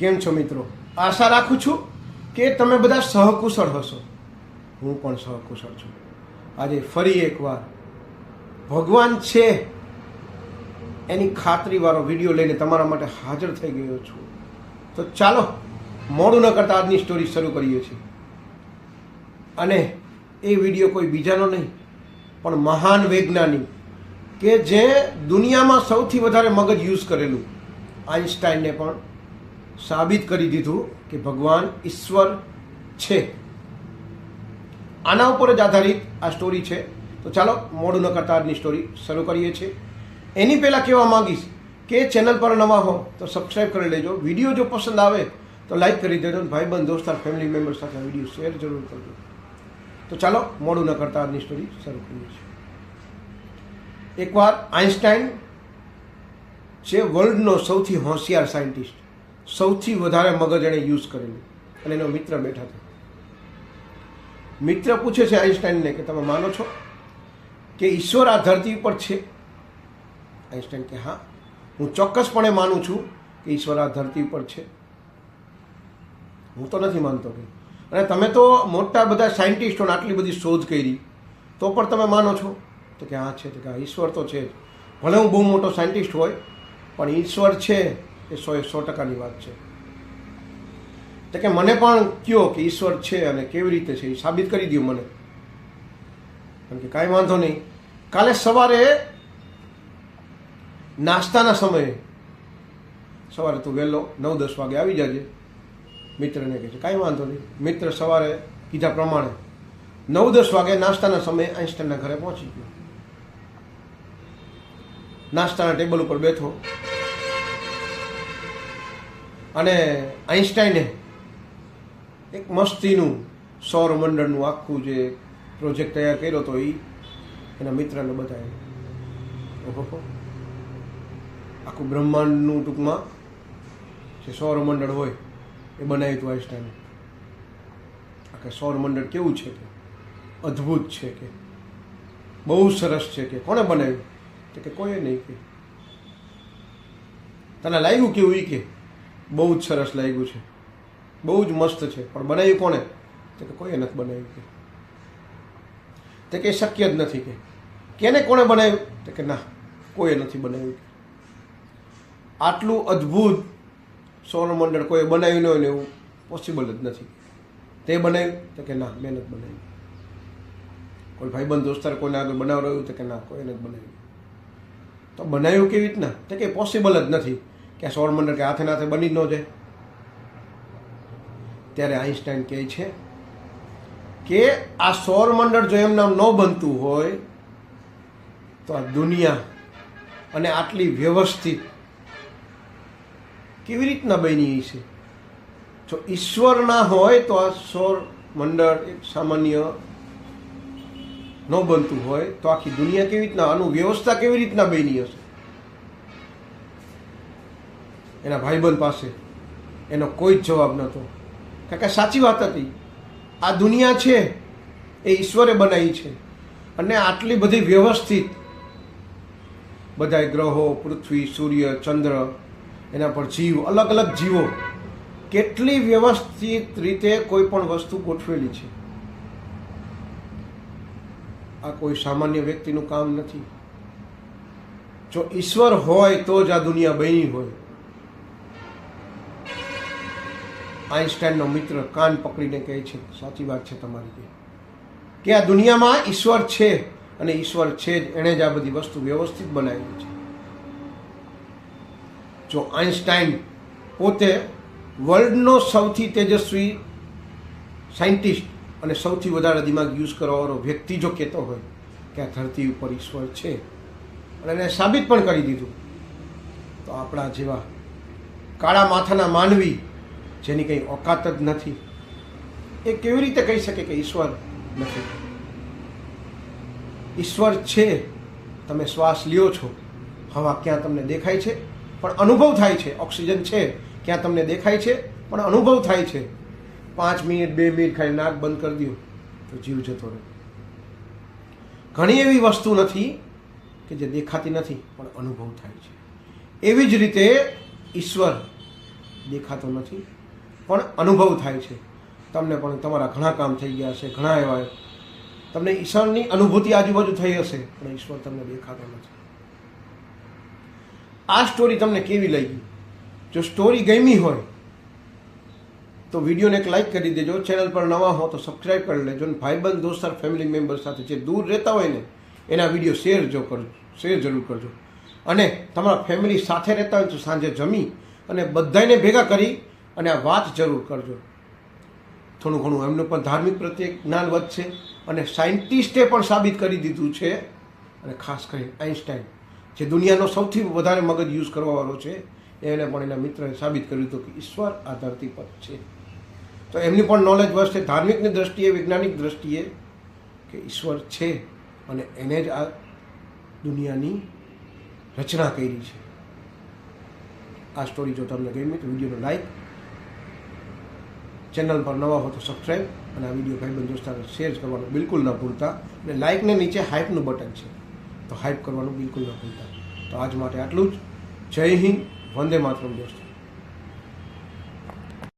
કેમ છો મિત્રો? આશા રાખું છું કે તમે બધા સહકુશળ હશો. હું પણ સહકુશળ છું. આજે ફરી એકવાર ભગવાન છે એની ખાતરીવાળો વીડિયો લઈને તમારા માટે હાજર થઈ ગયો છું. તો ચાલો, મોડું ન કરતા આજની સ્ટોરી શરૂ કરીએ છીએ. અને એ વીડિયો કોઈ બીજાનો નહીં, પણ મહાન વૈજ્ઞાનિક કે જે દુનિયામાં સૌથી વધારે મગજ યુઝ કરેલું આઈન્સ્ટાઈને પણ સાબિત કરી દીધું કે ભગવાન ઈશ્વર છે. આના ઉપર જ આધારિત આ સ્ટોરી છે. તો ચાલો, મોડું ન કરતા આજની સ્ટોરી શરૂ કરીએ છીએ. એની પહેલાં કહેવા માંગીશ કે ચેનલ પર નવા હો તો સબસ્ક્રાઈબ કરી લેજો. વીડિયો જો પસંદ આવે તો લાઈક કરી દેજો ભાઈબંધ દોસ્તાર ફેમિલી મેમ્બર સાથે વીડિયો શેર જરૂર કરજો. તો ચાલો, મોડું ન કરતા આજની સ્ટોરી શરૂ કરીએ છીએ. એકવાર આઇન્સ્ટાઈન છે વર્લ્ડનો સૌથી હોશિયાર સાયન્ટિસ્ટ સૌથી વધારે મગજ એણે યુઝ કરેલું. અને એનો મિત્ર બેઠા હતા મિત્ર પૂછે છે આઈન્સ્ટાઈનને કે તમે માનો છો કે ઈશ્વર આ ધરતી ઉપર છે? આઈન્સ્ટાઈન કે હા. હું ચોક્કસપણે માનું છું કે ઈશ્વર આ ધરતી ઉપર છે. હું તો નથી માનતો કે. અને તમે તો મોટા બધા સાયન્ટિસ્ટોને આટલી બધી શોધ કરી, તો પણ તમે માનો છો? તો કે હા, છે. તો કે ઈશ્વર તો છે ભલે હું બહુ મોટો સાયન્ટિસ્ટ હોય, પણ ઈશ્વર છે. એ સો સો ટકાની વાત છે. તો કે મને પણ કયો કે ઈશ્વર છે અને કેવી રીતે છે એ સાબિત કરી દઉં મને. કારણ કે કાંઈ વાંધો નહીં. કાલે સવારે નાસ્તાના સમયે સવારે તું વહેલો નવ દસ વાગે આવી જાજે. મિત્રને કહે છે કાંઈ વાંધો નહીં. મિત્ર સવારે કીધા પ્રમાણે નવ દસ વાગે નાસ્તાના સમયે આઈન્સ્ટાઈનના ઘરે પહોંચી ગયો. નાસ્તાના ટેબલ ઉપર બેઠો. અને આઈન્સ્ટાઈને એક મસ્તીનું સૌરમંડળનું આખું જે પ્રોજેક્ટ તૈયાર કર્યો હતો એ એના મિત્રને બતાવ્યું ઓહો આખું બ્રહ્માંડનું ટૂંકમાં જે સૌરમંડળ હોય એ બનાવ્યું હતું આઈન્સ્ટાઈને આખે સૌરમંડળ કેવું છે કે? અદ્ભુત છે કે? બહુ સરસ છે કે? કોણે બનાવ્યું? કે કોઈએ નહીં કે. તને લાગ્યું કેવું એ કે? બહુ જ સરસ લાગ્યું છે. બહુ જ મસ્ત છે. પણ બનાવ્યું કોણે? તો કે કોઈએ નથી બનાવ્યું કે. તે કે શક્ય જ નથી કે. કેને કોણે બનાવ્યું? તો કે ના, કોઈએ નથી બનાવ્યું આટલું અદ્ભુત સૌરમંડળ કોઈએ બનાવ્યું ન હોય ને એવું પોસિબલ જ નથી. તે બનાવ્યું? તો કે ના, મેં નથી બનાવ્યું. કોઈ ભાઈબંધ દોસ્તાર કોઈને આગળ બનાવડાવ્યું? તો કે ના કોઈ નથી બનાવ્યું. તો બનાવ્યું કેવી રીતના? તો કે પોસિબલ જ નથી. કે સૌર મંડળ કે હાથે નાથે બની ન જાય. ત્યારે આઈન્સ્ટાઈન કહે છે કે આ સૌર મંડળ જો એમ નામ ન બનતું હોય, તો આ દુનિયા અને આટલી વ્યવસ્થિત કેવી રીતના બની છે? જો ઈશ્વર ના હોય, તો આ સૌર મંડળ એક સામાન્ય ન બનતું હોય, તો આખી દુનિયા કેવી રીતના, આનું વ્યવસ્થા કેવી રીતના બની હશે? એના ભાઈબંધ પાસે. એનો કોઈ જ જવાબ નહોતો. કારણ કે સાચી વાત હતી. આ દુનિયા છે, એ ઈશ્વરે બનાવી છે. અને આટલી બધી વ્યવસ્થિત બધા ગ્રહો, પૃથ્વી, સૂર્ય, ચંદ્ર, એના પર જીવ, અલગ અલગ જીવો, કેટલી વ્યવસ્થિત રીતે કોઈ પણ વસ્તુ ગોઠવેલી છે. આ કોઈ સામાન્ય વ્યક્તિનું કામ નથી. જો ઈશ્વર હોય તો જ આ દુનિયા બની હોય. આઈન્સ્ટાઈનનો મિત્ર કાન પકડીને કહે છે, સાચી વાત છે તમારી કે. કે આ દુનિયામાં ઈશ્વર છે અને ઈશ્વર છે જ, એણે જ આ બધી વસ્તુ વ્યવસ્થિત બનાવેલી છે. જો આઈન્સ્ટાઈન પોતે વર્લ્ડનો સૌથી તેજસ્વી સાયન્ટિસ્ટ અને સૌથી વધારે દિમાગ યુઝ કરવાવાળો વ્યક્તિ જો કહેતો હોય કે આ ધરતી ઉપર ઈશ્વર છે, અને એને સાબિત પણ કરી દીધું, તો આપણા જેવા કાળા માથાના માનવી જેની કંઈ ઓકાત જ નથી. એ કેવી રીતે કહી શકે કે ઈશ્વર નથી? ઈશ્વર છે, તમે શ્વાસ લ્યો છો. હવા ક્યાં તમને દેખાય છે? પણ અનુભવ થાય છે. ઓક્સિજન છે, ક્યાં તમને દેખાય છે? પણ અનુભવ થાય છે. પાંચ મિનિટ, બે મિનિટ ખાલી નાક બંધ કરી દો, તો જીવ જતો રહે. ઘણી એવી વસ્તુ નથી કે જે દેખાતી નથી, પણ અનુભવ થાય છે. એવી જ રીતે ઈશ્વર દેખાતો નથી. પણ અનુભવ થાય છે. તમને પણ તમારા ઘણા કામ થઈ ગયા હશે, ઘણા એવા તમને ઈશ્વરની અનુભૂતિ આજુબાજુ થઈ હશે, પણ ઈશ્વર તમને દેખાતો નથી. આ સ્ટોરી તમને કેવી લાગી? જો સ્ટોરી ગમી હોય, તો વિડીયોને એક લાઈક કરી દેજો. ચેનલ પર નવા હો તો સબસ્ક્રાઈબ કરી લેજો. અને ભાઈબંધ દોસ્તાર ફેમિલી મેમ્બર સાથે જે દૂર રહેતા હોય ને, એના વીડિયો શેર જો કરજો શેર જરૂર કરજો. અને તમારા ફેમિલી સાથે રહેતા હોય તો સાંજે જમી અને બધાને ભેગા કરી અને આ વાત જરૂર કરજો. થોડું ઘણું એમનું પણ ધાર્મિક પ્રત્યે જ્ઞાન વધશે અને સાયન્ટિસ્ટે પણ સાબિત કરી દીધું છે. અને ખાસ કરીને આઈન્સ્ટાઈન જે દુનિયાનો સૌથી વધારે મગજ યુઝ કરવાવાળો છે, એને પણ એના મિત્રએ સાબિત કર્યું હતું કે ઈશ્વર આ ધરતી પર છે. તો એમની પણ નોલેજ વધશે, ધાર્મિકની દ્રષ્ટિએ, વૈજ્ઞાનિક દ્રષ્ટિએ કે ઈશ્વર છે અને એને જ આ દુનિયાની રચના કરી છે. આ સ્ટોરી જો તમને ગમી તો વિડીયોને લાઈક ચેનલ પર નવા હો તો સબસ્ક્રાઈબ અને આ વીડિયો ભાઈબંધ દોસ્તારો શેર કરવાનું બિલકુલ ન ભૂલતા. અને લાઇકને નીચે હાઇપનું બટન છે. તો હાઇપ કરવાનું બિલકુલ ન ભૂલતા. તો આજ માટે આટલું જ. જય હિન્દ. વંદે માતરમ દોસ્તો.